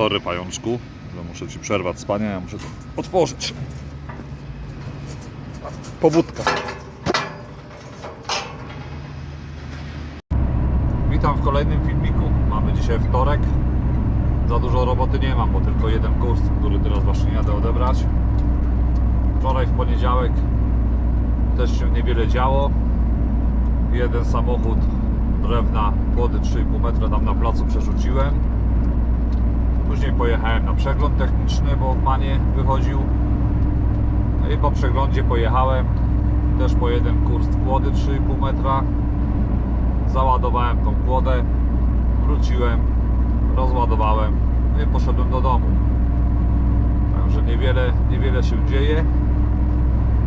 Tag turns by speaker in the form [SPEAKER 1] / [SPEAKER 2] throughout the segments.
[SPEAKER 1] Sorry pajączku, że muszę Ci przerwać spanie, ja muszę to otworzyć. Pobudka. Witam w kolejnym filmiku. Mamy dzisiaj wtorek. Za dużo roboty nie mam, bo tylko jeden kurs, który teraz właśnie jadę odebrać. Wczoraj w poniedziałek też się niewiele działo. Jeden samochód drewna, kłody 3,5 metra tam na placu przerzuciłem. Później pojechałem na przegląd techniczny, bo w Manie wychodził. No i po przeglądzie pojechałem też po jeden kurs kłody 3,5 metra. Załadowałem tą kłodę, wróciłem, rozładowałem no i poszedłem do domu. Także niewiele, niewiele się dzieje.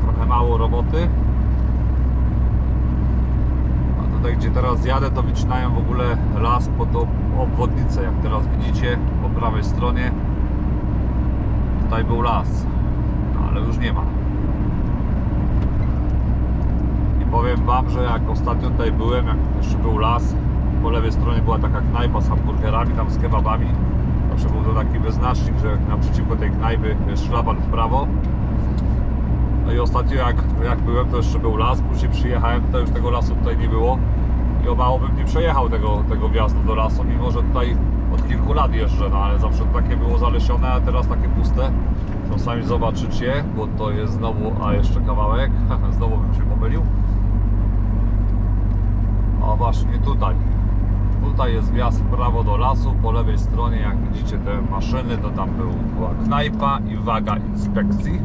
[SPEAKER 1] Trochę mało roboty. A tutaj gdzie teraz jadę to wycinają w ogóle las pod tą obwodnicę jak teraz widzicie po prawej stronie. Tutaj był las no, ale już nie ma. I powiem wam, że jak ostatnio tutaj byłem jak jeszcze był las po lewej stronie była taka knajpa z hamburgerami tam z kebabami. Zawsze był to taki wyznacznik, że naprzeciwko tej knajpy jest szlaban w prawo. No i ostatnio jak, jak byłem, to jeszcze był las, później przyjechałem, to już tego lasu tutaj nie było i obało bym nie przejechał tego, tego wjazdu do lasu, mimo że tutaj od kilku lat jeżdżę, no ale zawsze takie było zalesione, a teraz takie puste. To sami zobaczycie, bo to jest znowu, a jeszcze kawałek, znowu bym się pomylił. O właśnie tutaj. Tutaj jest wjazd w prawo do lasu, po lewej stronie jak widzicie te maszyny, to tam był, była knajpa i waga inspekcji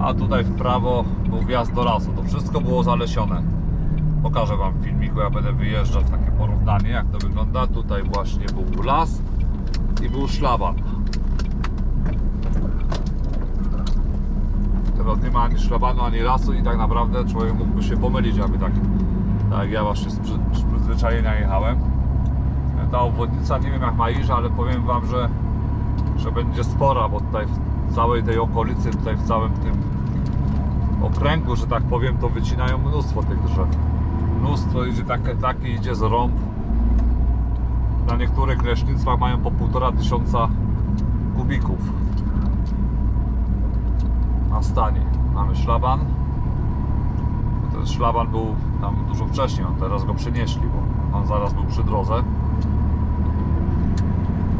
[SPEAKER 1] a tutaj w prawo był wjazd do lasu. To wszystko było zalesione. Pokażę Wam w filmiku, ja będę wyjeżdżać takie porównanie, jak to wygląda. Tutaj właśnie był las i był szlaban. Teraz nie ma ani szlabanu, ani lasu i tak naprawdę człowiek mógłby się pomylić, aby tak, tak jak ja właśnie z przyzwyczajenia jechałem. Ta obwodnica, nie wiem jak ma iść, ale powiem Wam, że, że będzie spora, bo tutaj w całej tej okolicy, tutaj w całym tym okręgu, że tak powiem, to wycinają mnóstwo tych drzew. Mnóstwo idzie, takie, taki idzie z rąb. Na niektórych leśnictwach mają po półtora tysiąca kubików na stanie. Mamy szlaban. Ten szlaban był tam dużo wcześniej, on teraz go przenieśli, bo on zaraz był przy drodze.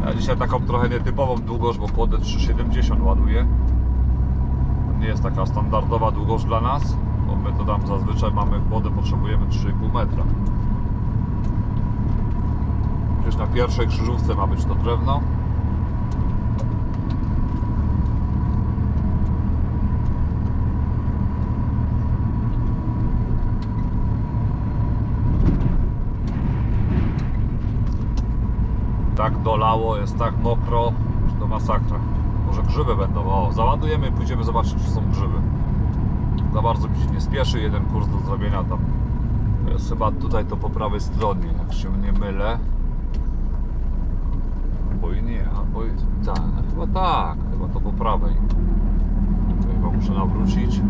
[SPEAKER 1] Ja dzisiaj taką trochę nietypową długość, bo kłodę 370 ładuję. To nie jest taka standardowa długość dla nas, bo my to tam zazwyczaj mamy kłodę, potrzebujemy 3,5 metra. Gdzieś na pierwszej krzyżówce ma być to drewno. tak dolało, jest tak mokro, że to masakra. Może grzyby będą. O, załadujemy i pójdziemy zobaczyć, czy są grzyby. Za bardzo mi się nie spieszy, jeden kurs do zrobienia tam. Jest chyba tutaj to po prawej stronie, jak się nie mylę. Albo i nie, albo i tak, chyba tak, chyba to po prawej. Chyba muszę nawrócić.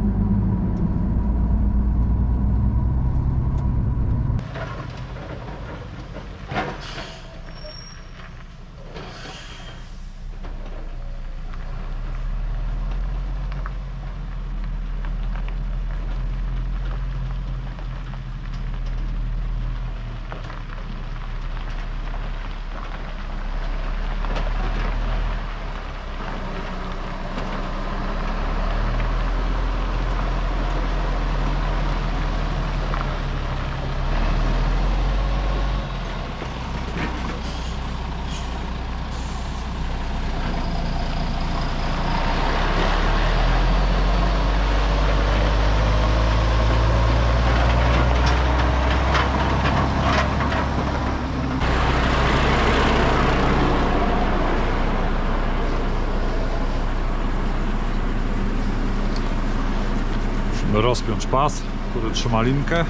[SPEAKER 1] Rozpiąć pas, który trzyma linkę.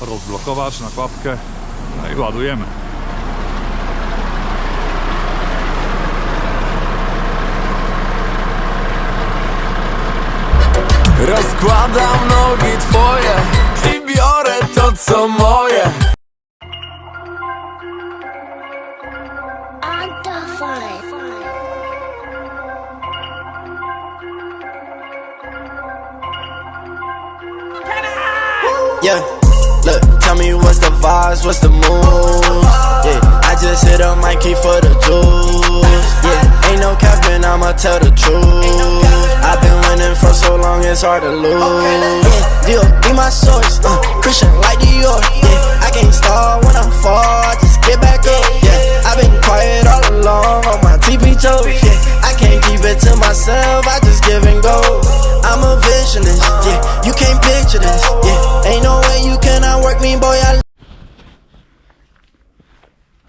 [SPEAKER 1] Rozblokować nakładkę no i ładujemy.
[SPEAKER 2] Rozkładam nogi twoje I biorę to co moje
[SPEAKER 3] I'm the fun.
[SPEAKER 4] Yeah, look, tell me what's the vibes, what's the move? Yeah, I just hit a mic key for the juice. Yeah, ain't no capping, I'ma tell the truth. For so long, it's hard to lose. Yeah, deal, be my source. Uh, Christian like Dior. Yeah, I can't start when I'm fall, I just get back up. Yeah, I've been quiet all along on my TP toes. Yeah, I can't keep it to myself, I just give and go. I'm a visionist. Yeah, you can't picture this. Yeah, ain't no way you cannot work me, boy. I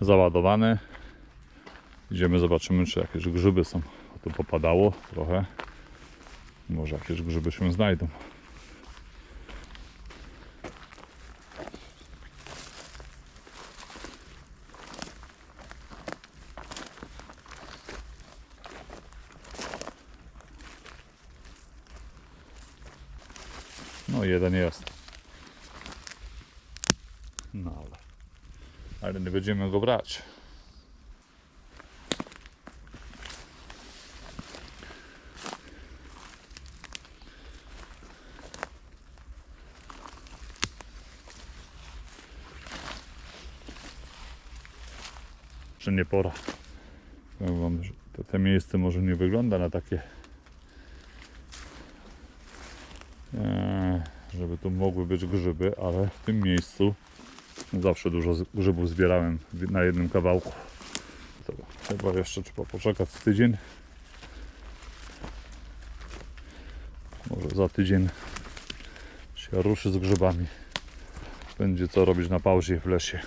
[SPEAKER 1] załadowany. Idziemy, zobaczymy, czy jakieś grzyby są. Tu popadało trochę. Może jakieś grzyby się znajdą. No jeden jest. No ale ale nie będziemy go brać. Czy nie pora? Powiem wam, że to, to miejsce może nie wygląda na takie e, żeby tu mogły być grzyby, ale w tym miejscu Zawsze dużo grzybów zbierałem na jednym kawałku. Dobra, chyba jeszcze trzeba poczekać tydzień. Może za tydzień się ruszy z grzybami. Będzie co robić na pauzie w lesie.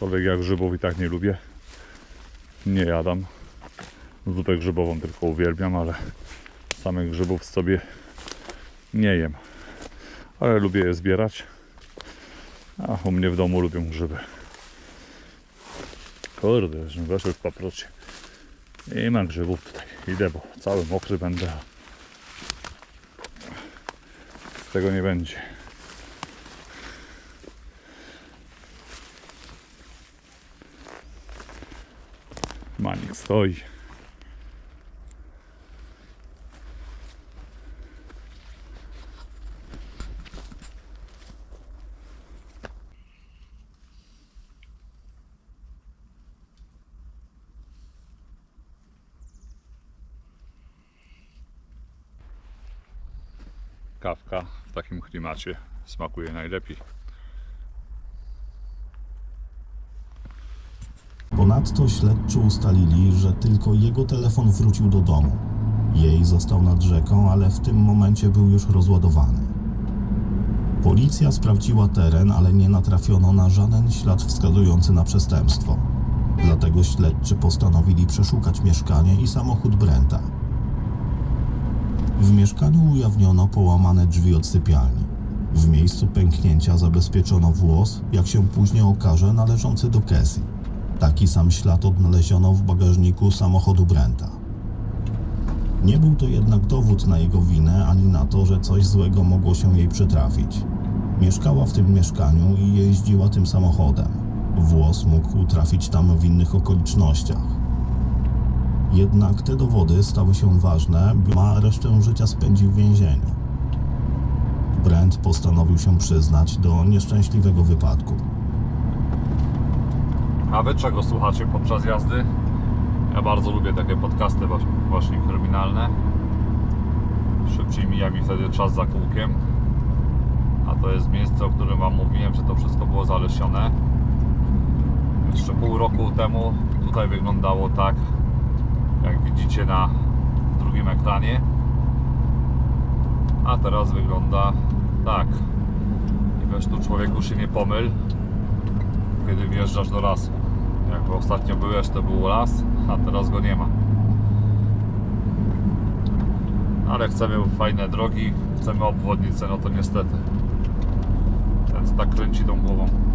[SPEAKER 1] Aczkolwiek ja grzybów i tak nie lubię. Nie jadam. Zupę grzybową tylko uwielbiam, ale samych grzybów sobie nie jem, ale lubię je zbierać. A u mnie w domu lubią grzyby. Kurde, że weszły w paprocie. Nie ma grzybów tutaj. Idę, bo cały mokry będę. a Tego nie będzie. Stoi. Kawka w takim klimacie smakuje najlepiej.
[SPEAKER 5] Ponadto śledczy ustalili, że tylko jego telefon wrócił do domu. Jej został nad rzeką, ale w tym momencie był już rozładowany. Policja sprawdziła teren, ale nie natrafiono na żaden ślad wskazujący na przestępstwo. Dlatego śledczy postanowili przeszukać mieszkanie i samochód Brenta. W mieszkaniu ujawniono połamane drzwi od sypialni. W miejscu pęknięcia zabezpieczono włos, jak się później okaże, należący do Cassie. Taki sam ślad odnaleziono w bagażniku samochodu Brenta. Nie był to jednak dowód na jego winę ani na to, że coś złego mogło się jej przytrafić. Mieszkała w tym mieszkaniu i jeździła tym samochodem. Włos mógł trafić tam w innych okolicznościach. Jednak te dowody stały się ważne, a resztę życia spędził w więzieniu. Brent postanowił się przyznać do nieszczęśliwego wypadku.
[SPEAKER 1] A wy czego słuchacie podczas jazdy? Ja bardzo lubię takie podcasty właśnie- kryminalne. Szybciej mija mi wtedy czas za kółkiem. A to jest miejsce, o którym Wam mówiłem, że to wszystko było zalesione. Jeszcze pół roku temu tutaj wyglądało tak, jak widzicie na drugim ekranie. A teraz wygląda tak. I weź tu człowieku się nie pomyl, kiedy wjeżdżasz do lasu. Jak ostatnio byłeś, to był las, a teraz go nie ma. Ale chcemy fajne drogi, chcemy obwodnice, no to niestety. Ten tak kręci tą głową.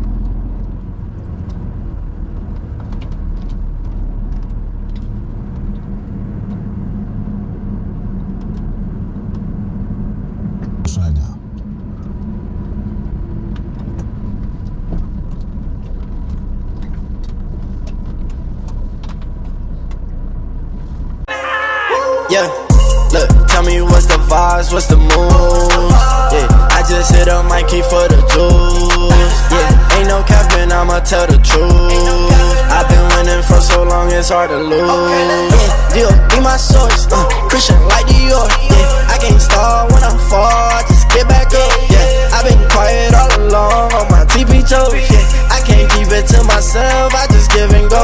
[SPEAKER 4] What's the move? Yeah, I just hit up Mikey for the juice. Yeah, ain't no capping, I'ma tell the truth. I've been winning for so long, it's hard to lose. Yeah, deal, be my source. Uh, Christian like Dior. Yeah, I can't start when I'm fall, I just get back up. Yeah, I've been quiet all along on my TP toes. Yeah, I can't keep it to myself, I just give and go.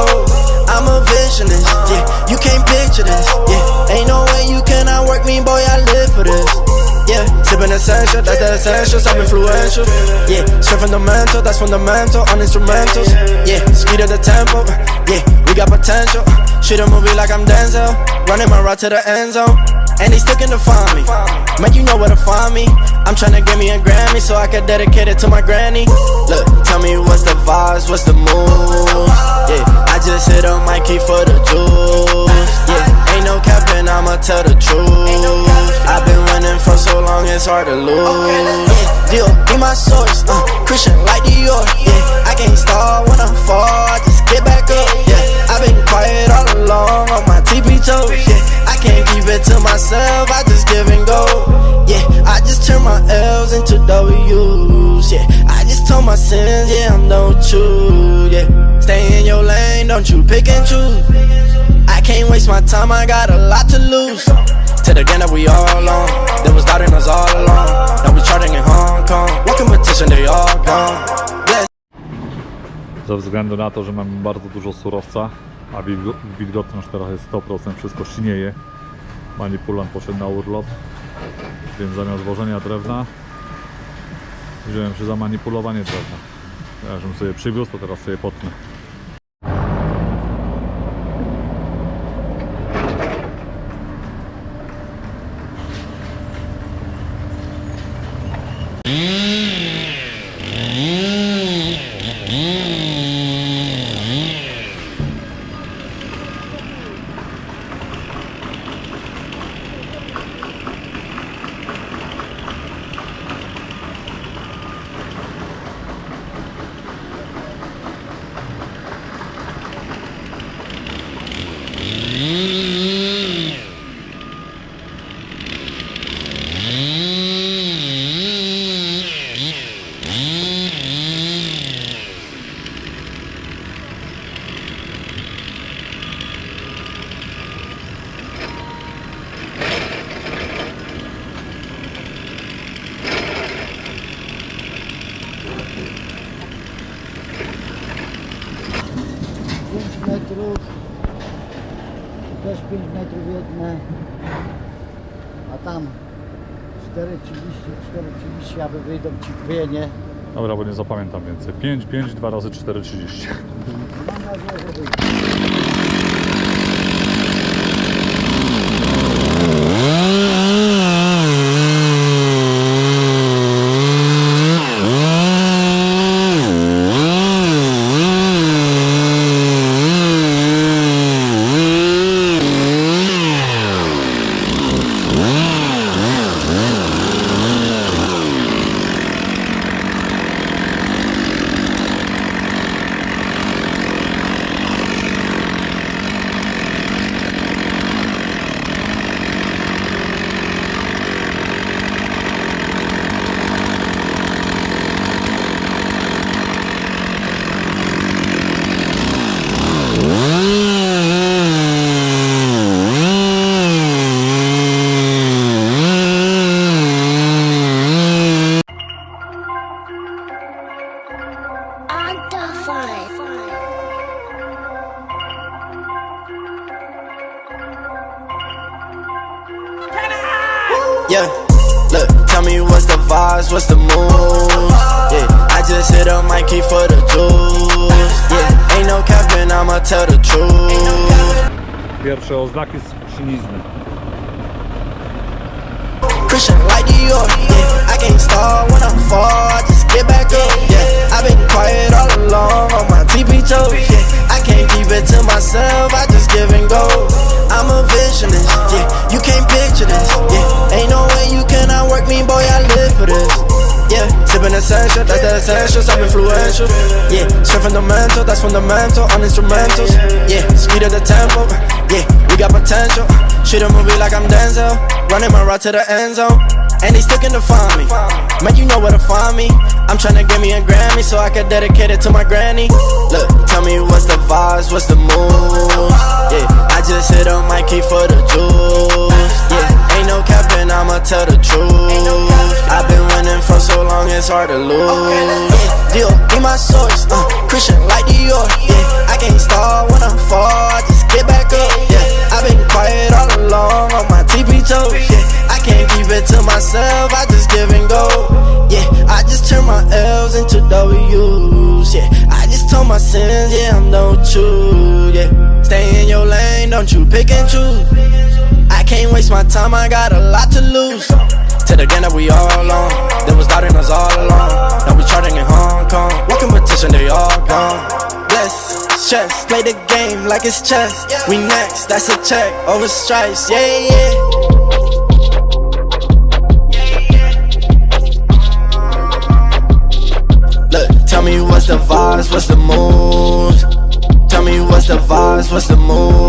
[SPEAKER 4] I'm a visionist, yeah, you can't picture this. Yeah, ain't no way you cannot work me, boy, I live for this. Yeah, sipping essential, that's the essentials, I'm influential. Yeah, straight fundamental, that's fundamental, on instrumentals. Yeah, speed of the tempo, yeah, we got potential. Shoot a movie like I'm Denzel, running my route to the end zone. And they still to find me. Man, you know where to find me. I'm tryna get me a Grammy so I can dedicate it to my granny. Look, tell me what's the vibes, what's the move? Yeah, I just hit up Mikey for the juice. Yeah, ain't no capping, I'ma tell the truth. I've been winning for so long, it's hard to lose. Yeah, deal, be my source. Uh, Christian like Dior. Yeah, I can't start when I'm fall, I just get back up. Yeah, I've been quiet all along on my TP toes. Yeah, I can't keep it to myself, I just give and go. Yeah, I just turn my L's into W's. Yeah, I just told my sins, yeah, I'm done with. Yeah, stay in your lane, don't you pick and choose. I can't waste my time, I got a lot to lose. To the game that we all on, they was doubting us all along. Now we charting in Hong Kong, what competition, they all gone.
[SPEAKER 1] Ze względu na to, że mamy bardzo dużo surowca, a wilgo- wilgotność teraz jest 100%, wszystko sinieje. Manipulant poszedł na urlop, więc zamiast wożenia drewna wziąłem się za manipulowanie drewna. Ja żebym sobie przywiózł, to teraz sobie potnę.
[SPEAKER 3] Pięć metrów, też 5 metrów jedne, a tam 4,30, 4,30, aby wyjdą ci dwie, nie?
[SPEAKER 1] Dobra, bo nie zapamiętam więcej. 5, 5, 2 razy 4,30.
[SPEAKER 3] Mam nadzieję, że wyjdą.
[SPEAKER 4] What's the move? Yeah, I just hit up Mikey for the juice. Yeah, ain't no capping, I'ma tell the truth.
[SPEAKER 1] Pierwsze oznaki z sinizny.
[SPEAKER 4] Christian like Dior. Yeah, I can't start when I'm fall, I just get back up. Yeah, I've been quiet all along on my TP toes. Yeah, I can't keep it to myself, I just give and go. I'm a visionist, yeah, you can't picture this. Essential, that's the essentials. I'm influential. Yeah, straight fundamental, that's fundamental. On instrumentals. Yeah, speed of the tempo. Yeah, we got potential. Shoot a movie like I'm Denzel. Running my route to the end zone. And they still can find me. Man, you know where to find me. I'm tryna get me a Grammy so I can dedicate it to my granny. Look, tell me what's the vibes, what's the mood? Yeah, I just hit on my key for the juice. Ain't no capping, I'ma tell the truth. I've been winning for so long, it's hard to lose. Yeah, deal, be my source. Uh, Christian like Dior. Yeah, I can't stall when I'm far, I just get back up. Yeah, I've been quiet all along on my TP toes. Yeah, I can't keep it to myself, I just give and go. Yeah, I just turn my L's into W's. Yeah, I just told my sins, yeah, I'm no you. Yeah, stay in your lane, don't you pick and choose. I can't waste my time, I got a lot to lose. To the game that we all on, they was doubting us all along. Now we charting in Hong Kong, what competition, they all gone. Bless, stress, play the game like it's chess. We next, that's a check, over stripes, yeah, yeah. Look, tell me what's the vibes, what's the moves? Tell me what's the vibes, what's the moves?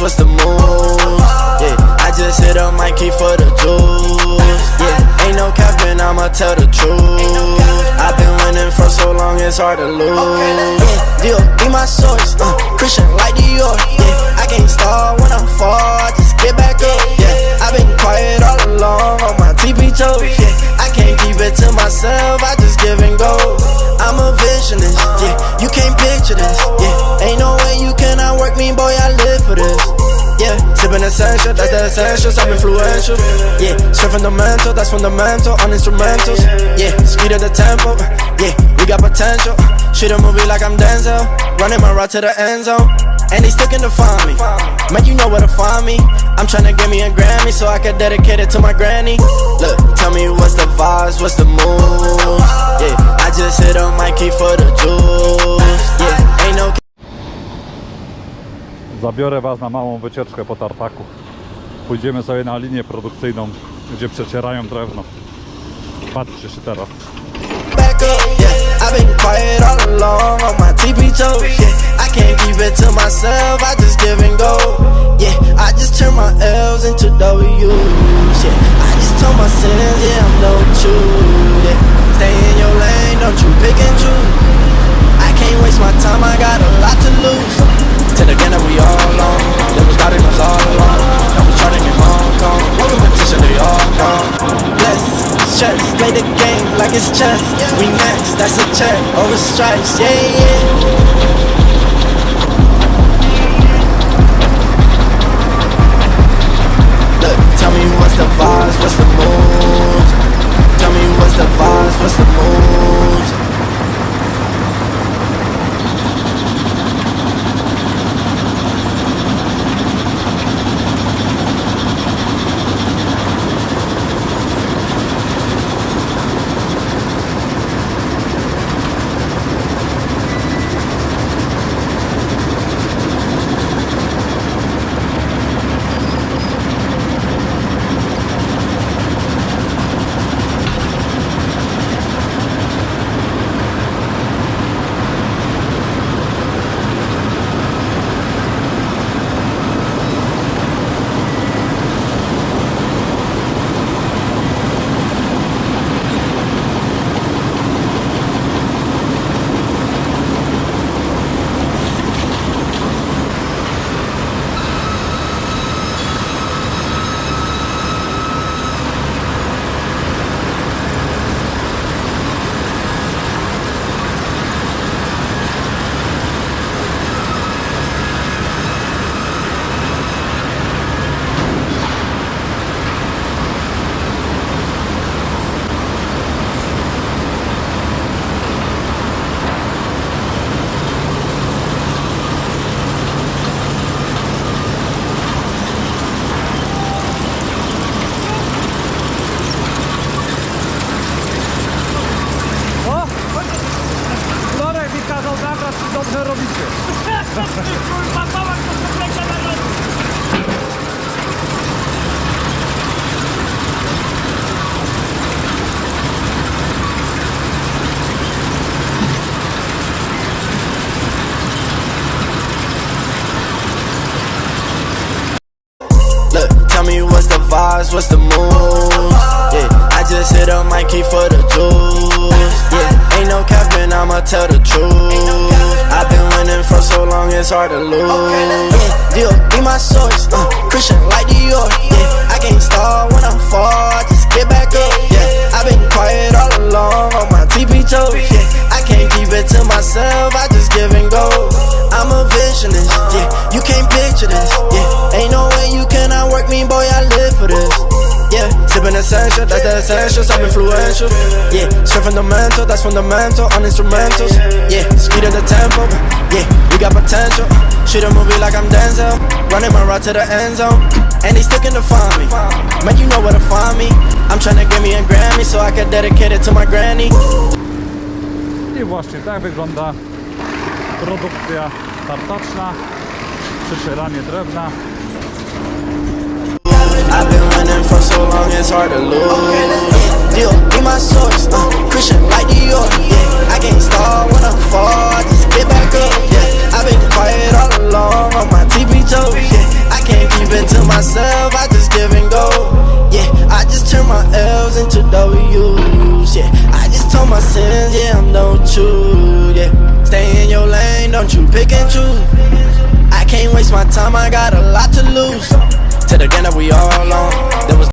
[SPEAKER 4] What's the moves? Yeah, I just hit on my key for the juice. Yeah, ain't no capping, I'ma tell the truth. I've been winning for so long, it's hard to lose. Yeah, deal, be my source. Uh, Christian like Dior. Yeah, I can't stall when I'm far, I just get back up. Yeah, I've been quiet all along on my TP toes. Yeah, I can't keep it to myself, I just give and go. I'm a visionist, yeah, you can't picture this. Yeah, ain't no way you cannot work me, boy, I live for this. Sipping essential, that's the essentials, I'm influential. Yeah, straight fundamental, that's fundamental, on instrumentals. Yeah, speed of the tempo. Yeah, we got potential. Shoot a movie like I'm Denzel. Running my route to the end zone. And they still can find me. Man, you know where to find me. I'm trying to get me a Grammy so I can dedicate it to my granny. Look, tell me what's the vibes, what's the mood? Yeah, I just hit on my key for the juice. Yeah, ain't no
[SPEAKER 1] Zabiorę Was na małą wycieczkę po tartaku. Pójdziemy sobie na linię produkcyjną, gdzie przecierają drewno. Patrzcie się teraz.
[SPEAKER 4] I've been quiet all along on my. Yeah, I can't keep it to myself, I just give and go. Yeah, I just turn my L's into W's. Yeah, I just my sins, yeah, I'm no true. Yeah, stay in your lane, don't you pick and choose. I can't waste my time, I got a lot to lose. The that we all on, they was doubting us all along. Now we charting in Hong Kong, what competition they all gone. Bless, stress, play the game like it's chess. We next, that's a check, over stripes, yeah, yeah. Look, tell me what's the vibes, what's the moves? Tell me what's the vibes, what's the hard to lose. Yeah, Dio, be my source. Uh, Christian like Dior. Yeah, I can't start when I just get back up. Yeah, I've been quiet all along on my TP toes. Yeah, I can't keep it to myself, I just give and go. I'm a visionist. Yeah, you can't picture this. Yeah, ain't no way essential, that's the essentials. I'm influential. Yeah, straight fundamental, that's fundamental on instrumentals. Yeah, speed of the tempo. Yeah, we got potential. Shoot a movie like I'm Denzel. Running my route to the end zone. And they sticking to find me. Man, you know where to find me. I'm trying to get me a Grammy so I can dedicate it to my granny.
[SPEAKER 1] I właśnie tak wygląda produkcja tartaczna, drewna.
[SPEAKER 4] Been for so long, it's hard to lose. Dio, be my source. Uh, Christian like Dior. Yeah, I can't start when I'm far, I just get back up. Yeah, I've been quiet all along on my TP toes. Yeah, I can't keep it to myself, I just give and go. Yeah, I just turn my L's into W's. Yeah, I just told my sins, yeah, I'm no true. Yeah, stay in your lane, don't you pick and choose. I can't waste my time, I got a lot to lose. To the dinner we all on. There was